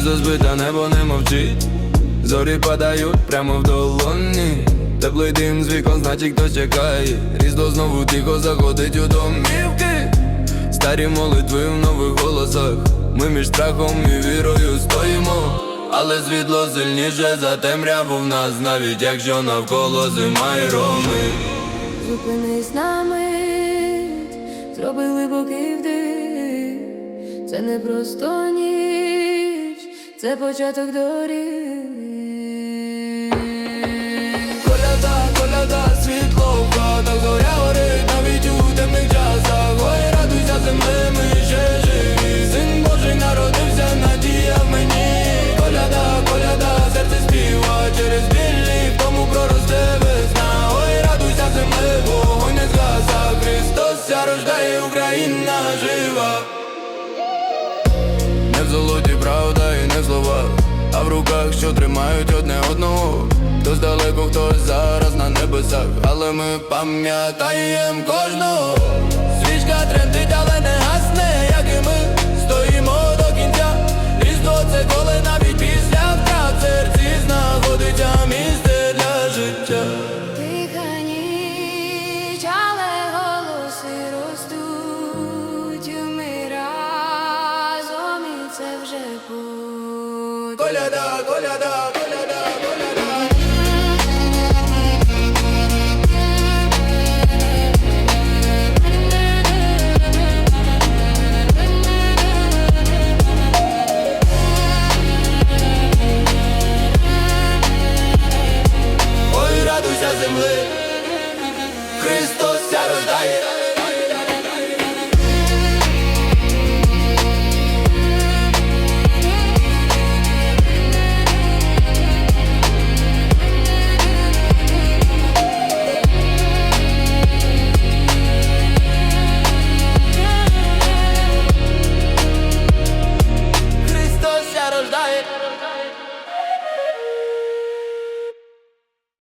розбите небо не мовчить, зорі падають прямо в долоні. Теплий дим з вікон, значить хтось чекає. Різдво знову тихо заходить у домівки. Старі молитви в нових голосах. Ми між страхом і вірою стоїмо. Але світло сильніше за темряву в нас, навіть якщо навколо зима і роми. Зупинись на мить, зроби глибокий вдих. Це не просто ніч, це початок доріг. Коляда, коляда, світло в хатах зоря горить навіть у темних часах. Ой, радуйся земле, ми ще живі. Син Божий народився, надія в мені. Коляда, коляда, серце співа. Через білі В тому проросте весна. Ой, радуйся земле, вогонь не згаса. Христос ся рождає, Україна жива руках, що тримають одне одного. Хтось далеко, хтось зараз на небесах, але ми пам'ятаєм кожного. Свічка тремтить, але не гасне, як і ми стоїмо до кінця. Різдво це коли навіть після втрат серці знаходиться місце для життя. Тиха але голоси ростуть. Ми разом і це вже путь. Kolada, kolada, kolada, kolada. Ой, радуйся земли. it.